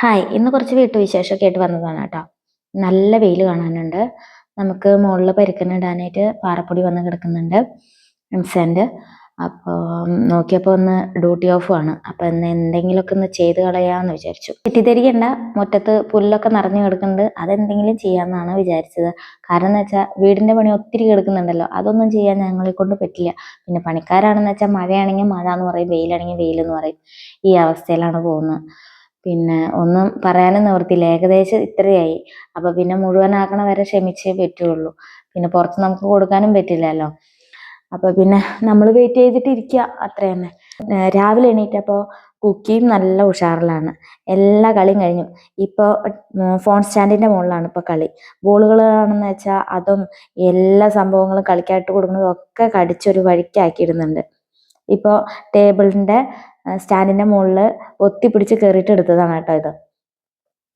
Hi ഇന്ന് കുറച്ച് വീട്ടുവിശേഷമൊക്കെ ആയിട്ട് വന്നതാണ് കേട്ടോ. നല്ല വെയിൽ കാണാനുണ്ട്. നമുക്ക് മുകളിൽ പരിക്കനിടാനായിട്ട് പാറപ്പൊടി വന്ന് കിടക്കുന്നുണ്ട്. ഇൻസെന്റ് അപ്പോൾ നോക്കിയപ്പോൾ ഒന്ന് ഡ്യൂട്ടി ഓഫ് ആണ്. അപ്പോൾ ഇന്ന് എന്തെങ്കിലുമൊക്കെ ഒന്ന് ചെയ്ത് കളയാമെന്ന് വിചാരിച്ചു. തെറ്റിദ്ധരിക്കണ്ട. മുറ്റത്ത് പുല്ലൊക്കെ നിറഞ്ഞു കിടക്കുന്നുണ്ട്. അതെന്തെങ്കിലും ചെയ്യാമെന്നാണ് വിചാരിച്ചത്. കാരണം എന്ന് വെച്ചാൽ വീടിന്റെ പണി ഒത്തിരി കിടക്കുന്നുണ്ടല്ലോ. അതൊന്നും ചെയ്യാൻ ഞങ്ങളെ കൊണ്ട് പറ്റില്ല. പിന്നെ പണിക്കാരാണെന്ന് വെച്ചാൽ മഴയാണെങ്കിൽ മഴ എന്ന് പറയും വെയിലാണെങ്കിൽ വെയിലെന്ന് പറയും. ഈ അവസ്ഥയിലാണ് പോകുന്നത്. പിന്നെ ഒന്നും പറയാനും നിവർത്തിയില്ല ഏകദേശം ഇത്രയായി. അപ്പൊ പിന്നെ മുഴുവനാക്കണ വരെ ക്ഷമിച്ചേ പറ്റുള്ളൂ. പിന്നെ പുറത്ത് നമുക്ക് കൊടുക്കാനും പറ്റില്ലല്ലോ. അപ്പൊ പിന്നെ നമ്മൾ വെയിറ്റ് ചെയ്തിട്ട് ഇരിക്കുക അത്ര തന്നെ. രാവിലെ എണീറ്റപ്പോൾ കുക്കിയും നല്ല ഉഷാറിലാണ്. എല്ലാ കളിയും കഴിഞ്ഞു. ഇപ്പോൾ ഫോൺ സ്റ്റാൻഡിന്റെ മുകളിലാണ് ഇപ്പോൾ കളി. ബോളുകളാണെന്ന് വെച്ചാൽ അതും എല്ലാ സംഭവങ്ങളും കളിക്കായിട്ട് കൊടുക്കുന്നതും ഒക്കെ കടിച്ചൊരു വഴിക്കാക്കിയിടുന്നുണ്ട്. ഇപ്പോൾ ടേബിളിന്റെ സ്റ്റാൻഡിന്റെ മുകളിൽ ഒത്തിപ്പിടിച്ച് കയറിയിട്ട് എടുത്തതാണ് കേട്ടോ ഇത്.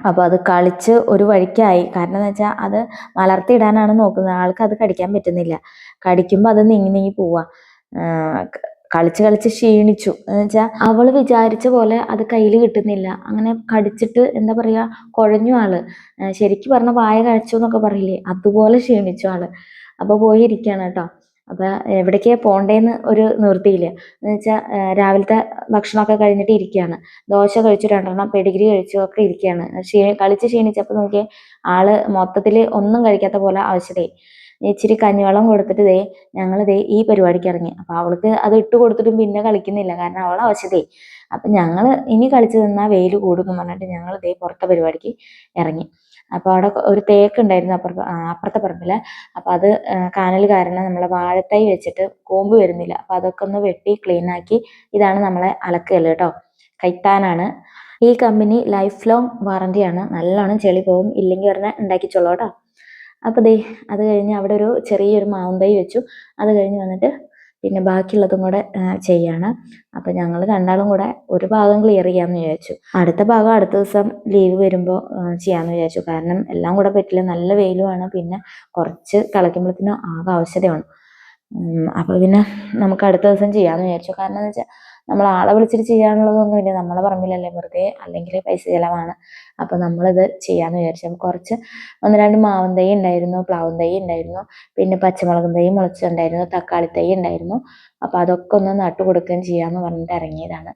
അപ്പോൾ അത് കളിച്ച് ഒരു വഴിക്കായി. കാരണം എന്ന് വെച്ചാൽ അത് മലർത്തിയിടാനാണ് നോക്കുന്നത്. ആൾക്ക് അത് കടിക്കാൻ പറ്റുന്നില്ല. കടിക്കുമ്പോൾ അത് നീങ്ങി നീങ്ങി പോവാ. കളിച്ച് കളിച്ച് ക്ഷീണിച്ചു. എന്ന് വെച്ചാൽ അവൾ വിചാരിച്ച പോലെ അത് കയ്യിൽ കിട്ടുന്നില്ല. അങ്ങനെ കടിച്ചിട്ട് എന്താ പറയുക കുഴഞ്ഞു ആൾ. ശരിക്കും പറഞ്ഞ വായ കഴിച്ചു എന്നൊക്കെ പറയില്ലേ? അതുപോലെ ക്ഷീണിച്ചു ആൾ. അപ്പോൾ പോയി കേട്ടോ. അപ്പൊ എവിടേക്കാ പോണ്ടേന്ന് ഒരു നിവൃത്തിയില്ല. എന്ന് വെച്ചാൽ രാവിലത്തെ ഭക്ഷണമൊക്കെ കഴിഞ്ഞിട്ട് ഇരിക്കുകയാണ് ദോശ കഴിച്ചു രണ്ടെണ്ണം പെഡിഗ്രി കഴിച്ചു ഒക്കെ ഇരിക്കുകയാണ് ക്ഷീ കളിച്ച് ക്ഷീണിച്ചപ്പോൾ നോക്കിയാൽ ആൾ മൊത്തത്തിൽ ഒന്നും കഴിക്കാത്ത പോലെ ആവശ്യതയായി ഇച്ചിരി കഞ്ഞിവെള്ളം കൊടുത്തിട്ട് ദേ ഞങ്ങൾ ദേ ഈ പരിപാടിക്ക് ഇറങ്ങി. അപ്പൊ അവൾക്ക് അത് ഇട്ട് കൊടുത്തിട്ടും പിന്നെ കളിക്കുന്നില്ല. കാരണം അവൾ ആവശ്യതയായി അപ്പൊ ഞങ്ങൾ ഇനി കളിച്ചു നിന്നാൽ വെയിൽ കൂടും പറഞ്ഞിട്ട് ഞങ്ങൾ ദേ പുറത്തെ പരിപാടിക്ക് ഇറങ്ങി. അപ്പോൾ അവിടെ ഒരു തേക്ക് ഉണ്ടായിരുന്നു അപ്പുറ അപ്പുറത്തെ പറമ്പിൽ അപ്പോൾ അത് കാനൽ കാരണം നമ്മളെ വാഴത്തൈ വെച്ചിട്ട് കൂമ്പ് വരുന്നില്ല. അപ്പോൾ അതൊക്കെ ഒന്ന് വെട്ടി ക്ലീൻ ആക്കി ഇതാണ് നമ്മളെ അലക്കൽ കേട്ടോ. കൈത്താനാണ്. ഈ കമ്പനി ലൈഫ് ലോങ് വാറണ്ടിയാണ് നല്ലോണം ചെളി പോകും. ഇല്ലെങ്കിൽ പറഞ്ഞാൽ ഉണ്ടാക്കിച്ചോളൂ കേട്ടോ. അപ്പോൾ ദേ അത് കഴിഞ്ഞ് അവിടെ ഒരു ചെറിയൊരു മാവും തൈ വെച്ചു. അത് കഴിഞ്ഞ് വന്നിട്ട് പിന്നെ ബാക്കിയുള്ളതും കൂടെ ചെയ്യാണ്. അപ്പം ഞങ്ങൾ രണ്ടാളും കൂടെ ഒരു ഭാഗം ക്ലിയർ ചെയ്യാമെന്ന് വിചാരിച്ചു. അടുത്ത ഭാഗം അടുത്ത ദിവസം ലീവ് വരുമ്പോൾ ചെയ്യാമെന്ന് വിചാരിച്ചു. കാരണം എല്ലാം കൂടെ പറ്റില്ല. നല്ല വെയിലുമാണ് പിന്നെ കുറച്ച് കളിക്കുമ്പോഴത്തേനും ആകെ ആവശ്യതയാണ് അപ്പോൾ പിന്നെ നമുക്ക് അടുത്ത ദിവസം ചെയ്യാന്ന് വിചാരിച്ചു. കാരണം വെച്ചാൽ നമ്മൾ ആളെ വിളിച്ചിട്ട് ചെയ്യാനുള്ളതൊന്നുമില്ല നമ്മളെ പറമ്പിലല്ലേ വെറുതെ അല്ലെങ്കിൽ പൈസ ചിലവാണ്. അപ്പോൾ നമ്മളിത് ചെയ്യാന്ന് വിചാരിച്ചു. കുറച്ച് ഒന്ന് രണ്ട് മാവൻ തൈ ഉണ്ടായിരുന്നു പ്ലാവൻ തൈ ഉണ്ടായിരുന്നു പിന്നെ പച്ചമുളക് തൈ മുളച്ചുണ്ടായിരുന്നു തക്കാളി തൈ ഉണ്ടായിരുന്നു അപ്പോൾ അതൊക്കെ ഒന്ന് നട്ടു കൊടുക്കുകയും ചെയ്യാമെന്ന് പറഞ്ഞിട്ട് ഇറങ്ങിയതാണ്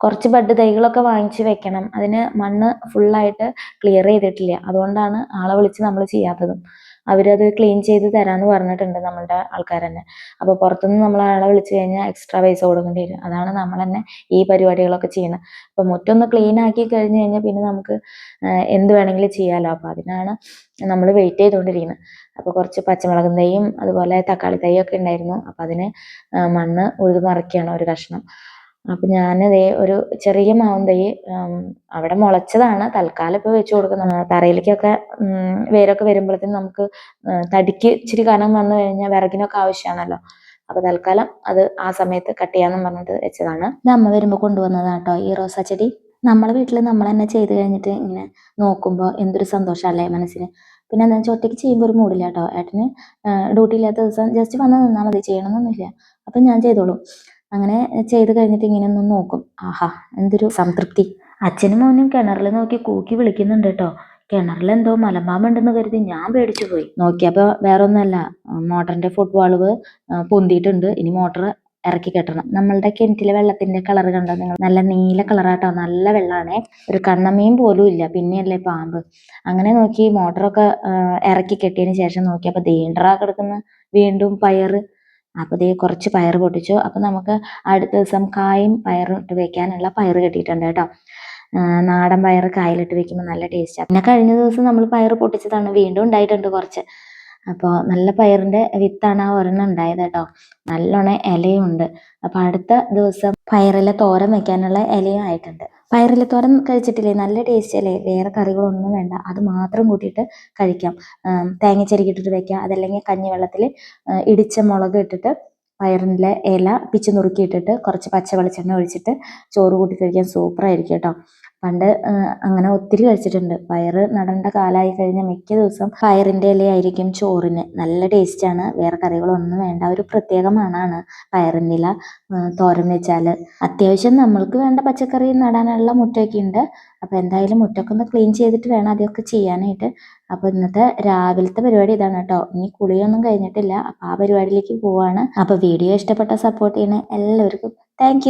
കുറച്ച് ബഡ് തൈകളൊക്കെ വാങ്ങിച്ച് വെക്കണം. അതിന് മണ്ണ് ഫുള്ളായിട്ട് ക്ലിയർ ചെയ്തിട്ടില്ല. അതുകൊണ്ടാണ് ആളെ വിളിച്ച് നമ്മൾ ചെയ്യാത്തതും. അവരത് ക്ലീൻ ചെയ്ത് തരാമെന്ന് പറഞ്ഞിട്ടുണ്ട് നമ്മളുടെ ആൾക്കാർ തന്നെ. അപ്പോൾ പുറത്തുനിന്ന് നമ്മൾ ആളെ വിളിച്ചു കഴിഞ്ഞാൽ എക്സ്ട്രാ പൈസ കൊടുക്കേണ്ടി വരും. അതാണ് നമ്മൾ തന്നെ ഈ പരിപാടികളൊക്കെ ചെയ്യുന്നത്. അപ്പോൾ മുറ്റൊന്ന് ക്ലീൻ ആക്കി കഴിഞ്ഞ് കഴിഞ്ഞാൽ പിന്നെ നമുക്ക് എന്ത് വേണമെങ്കിലും ചെയ്യാമല്ലോ അപ്പോൾ അതിനാണ് നമ്മൾ വെയിറ്റ് ചെയ്തുകൊണ്ടിരിക്കുന്നത് അപ്പോൾ കുറച്ച് പച്ചമുളകും തൈയും അതുപോലെ തക്കാളി തൈയൊക്കെ ഉണ്ടായിരുന്നു. അപ്പോൾ അതിന് മണ്ണ് ഉഴുതു മറിക്കുകയാണ് ഒരു കഷ്ണം. അപ്പൊ ഞാനതേ ഒരു ചെറിയ മാവും തൈ അവിടെ മുളച്ചതാണ്. തൽക്കാലം ഇപ്പൊ വെച്ച് കൊടുക്കുന്നത് തറയിലേക്കൊക്കെ വേരൊക്കെ വരുമ്പോഴത്തേനും നമുക്ക് തടിക്ക് ഇച്ചിരി കനം വന്നു കഴിഞ്ഞാൽ വിറകിനൊക്കെ ആവശ്യമാണല്ലോ. അപ്പൊ തൽക്കാലം അത് ആ സമയത്ത് കട്ട് ചെയ്യാന്ന് പറഞ്ഞിട്ട് വെച്ചതാണ്. ഇത് അമ്മ വരുമ്പോൾ കൊണ്ടുവന്നതാണ് കേട്ടോ ഈ റോസാ ചെടി നമ്മളെ വീട്ടിൽ നമ്മൾ തന്നെ ചെയ്ത് കഴിഞ്ഞിട്ട് ഇങ്ങനെ നോക്കുമ്പോൾ എന്തൊരു സന്തോഷമല്ലേ മനസ്സിന്. പിന്നെ എന്താ വെച്ചാൽ ഒറ്റയ്ക്ക് ചെയ്യുമ്പോൾ ഒരു മൂടില്ല കേട്ടോ ഏട്ടന് ഡ്യൂട്ടി ഇല്ലാത്ത ദിവസം ജസ്റ്റ് വന്ന് നിന്നാൽ മതി. ചെയ്യണമെന്നൊന്നുമില്ല അപ്പം ഞാൻ ചെയ്തോളും. അങ്ങനെ ചെയ്ത് കഴിഞ്ഞിട്ട് ഇങ്ങനെ ഒന്ന് നോക്കും. ആഹാ എന്തൊരു സംതൃപ്തി. അച്ഛനും മോനും കിണറിൽ നോക്കി കൂക്കി വിളിക്കുന്നുണ്ട് കേട്ടോ കിണറിൽ എന്തോ മലമ്പാമ്പുണ്ടെന്ന് കരുതി ഞാൻ പേടിച്ചു പോയി. നോക്കിയപ്പോൾ വേറെ ഒന്നല്ല മോട്ടറിന്റെ ഫുട് വാൾവ് പൊന്തിയിട്ടുണ്ട്. ഇനി മോട്ടർ ഇറക്കി കെട്ടണം. നമ്മളുടെ കിണറ്റിലെ വെള്ളത്തിന്റെ കളർ കണ്ടോ നിങ്ങൾ നല്ല നീല കളറാട്ടോ. നല്ല വെള്ളമാണേ ഒരു കണ്ണമീൻ പോലും ഇല്ല. പിന്നെയല്ലേ പാമ്പ്. അങ്ങനെ നോക്കി മോട്ടറൊക്കെ ഇറക്കി കെട്ടിയതിന് ശേഷം നോക്കിയപ്പോൾ ദീണ്ടറാ കിടക്കുന്ന. വീണ്ടും പയറ് അപ്പോൾ ദേ കുറച്ച് പയർ പൊട്ടിച്ചു. അപ്പോൾ നമുക്ക് അടുത്ത ദിവസം കായും ഇട്ട് വെക്കാനുള്ള പയർ കിട്ടിയിട്ടുണ്ട് കേട്ടോ. നാടൻ പയർ കായലിട്ട് വെക്കുമ്പോൾ നല്ല ടേസ്റ്റാണ് പിന്നെ കഴിഞ്ഞ ദിവസം നമ്മൾ പയർ പൊട്ടിച്ചതാണ്. വീണ്ടും ഉണ്ടായിട്ടുണ്ട് കുറച്ച്. അപ്പോൾ നല്ല പയറിന്റെ വിത്താണ് ആ ഒരെണ്ണം ഉണ്ടായത് കേട്ടോ. നല്ലോണം ഇലയും ഉണ്ട് അപ്പോൾ അടുത്ത ദിവസം പയറിലെ തോരൻ വെക്കാനുള്ള ഇലയും ആയിട്ടുണ്ട്. പയറിലെ തോരൻ കഴിച്ചിട്ടില്ലേ? നല്ല ടേസ്റ്റ് അല്ലേ? വേറെ കറികളൊന്നും വേണ്ട. അത് മാത്രം കൂട്ടിയിട്ട് കഴിക്കാം. തേങ്ങ ചെരുക്കിട്ടിട്ട് വെക്കാം. അതല്ലെങ്കിൽ കഞ്ഞിവെള്ളത്തിൽ ഇടിച്ച മുളക് ഇട്ടിട്ട് പയറിന്റെ ഇല പിച്ച് നുറുക്കിയിട്ടിട്ട് കുറച്ച് പച്ച വെളിച്ചെണ്ണ ഒഴിച്ചിട്ട് ചോറ് കൂട്ടി കഴിക്കാൻ സൂപ്പറായിരിക്കും കേട്ടോ. പണ്ട് അങ്ങനെ ഒത്തിരി കഴിച്ചിട്ടുണ്ട്. പയറ് നടേണ്ട കാലമായി കഴിഞ്ഞാൽ മിക്ക ദിവസം പയറിന്റെ ഇലയായിരിക്കും ചോറിന്. നല്ല ടേസ്റ്റാണ് വേറെ കറികളൊന്നും വേണ്ട. ഒരു പ്രത്യേക മണമാണ് പയറിന്റെ ഇല തോരൻ വെച്ചാൽ. അത്യാവശ്യം നമ്മൾക്ക് വേണ്ട പച്ചക്കറി നടാനുള്ള മുറ്റമൊക്കെ ഉണ്ട്. അപ്പോൾ എന്തായാലും മുറ്റമൊക്കെ ഒന്ന് ക്ലീൻ ചെയ്തിട്ട് വേണം അതൊക്കെ ചെയ്യാനായിട്ട്. അപ്പോൾ ഇന്നത്തെ രാവിലത്തെ പരിപാടി ഇതാണ് കേട്ടോ. ഇനി കുളിയൊന്നും കഴിഞ്ഞിട്ടില്ല. അപ്പോൾ ആ പരിപാടിയിലേക്ക് പോവാണ്. അപ്പോൾ വീഡിയോ ഇഷ്ടപ്പെട്ട സപ്പോർട്ട് ചെയ്യുന്ന എല്ലാവർക്കും. താങ്ക്